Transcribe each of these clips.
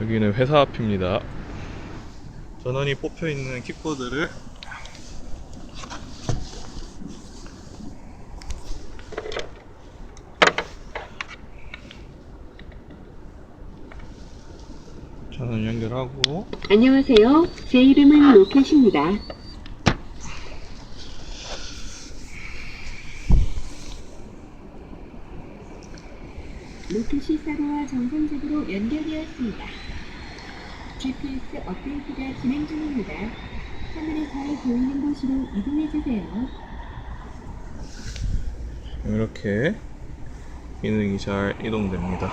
여기는 회사 앞입니다. 전원이 뽑혀 있는 킥보드를 전원 연결하고 안녕하세요. 제 이름은 로켓입니다. 로켓이 사고와 정상적으로 연결되었습니다. GPS 업데이트가 진행 중입니다. 화면에 잘 보이는 곳으로 이동해 주세요. 이렇게 기능이 잘 이동됩니다.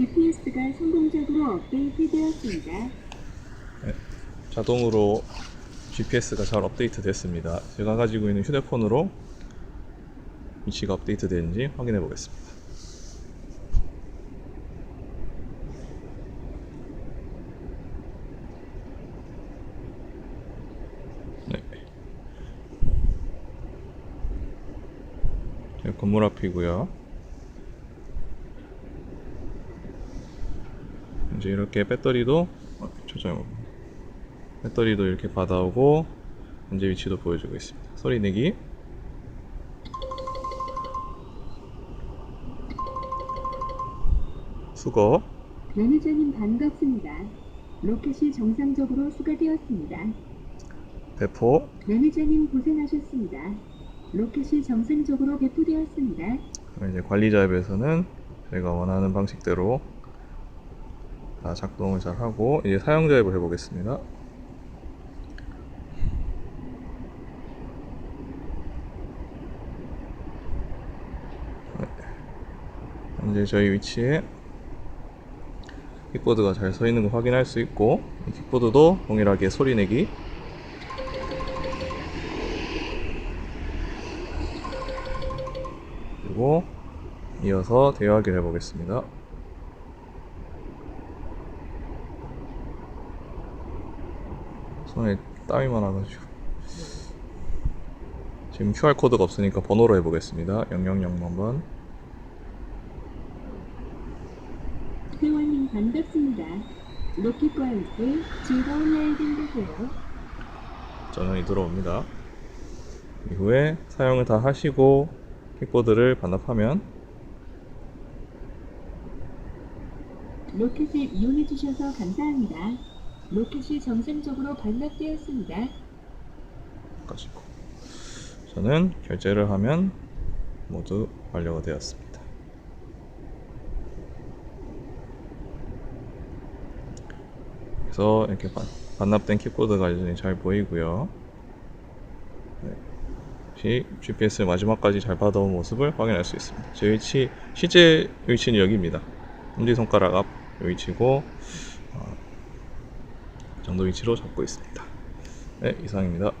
GPS가 성공적으로 업데이트되었습니다. 자동으로 GPS가 잘 업데이트 됐습니다. 제가 가지고 있는 휴대폰으로 위치가 업데이트 되는지 확인해 보겠습니다. 네. 여기 건물 앞이고요. 이제 이렇게 배터리도 어, 초점 배터리도 이렇게 받아오고 현재 위치도 보여주고 있습니다. 소리 내기. 수거. 매니저님 반갑습니다. 로켓이 정상적으로 수가되었습니다. 배포. 매니저님 고생하셨습니다. 로켓이 정상적으로 배포되었습니다. 그럼 이제 관리자 앱에서는 저희가 원하는 방식대로 다 작동을 잘 하고 이제 사용자 앱을 해보겠습니다. 네. 현재 저희 위치에 킥보드가 잘 서 있는 거 확인할 수 있고 이 킥보드도 동일하게 소리 내기 그리고 이어서 대화기를 해보겠습니다. 손에 땀이 많아가지고 지금 QR코드가 없으니까 번호로 해보겠습니다. 000번 회원님 반갑습니다. 로켓과 함께 즐거운 라이딩 되세요. 전원이 들어옵니다. 이후에 사용을 다 하시고 킥보드를 반납하면 로켓을 이용해 주셔서 감사합니다. 로켓이 정상적으로 반납되었습니다. 가지고 저는 결제를 하면 모두 완료가 되었습니다. 그래서 이렇게 반, 반납된 킥보드가 여전히 잘 보이고요. 네. 시 GPS 마지막까지 잘 받아온 모습을 확인할 수 있습니다. 제 위치 실제 위치는 여기입니다. 엄지 손가락 앞 위치고 정도 위치로 잡고 있습니다. 네 이상입니다.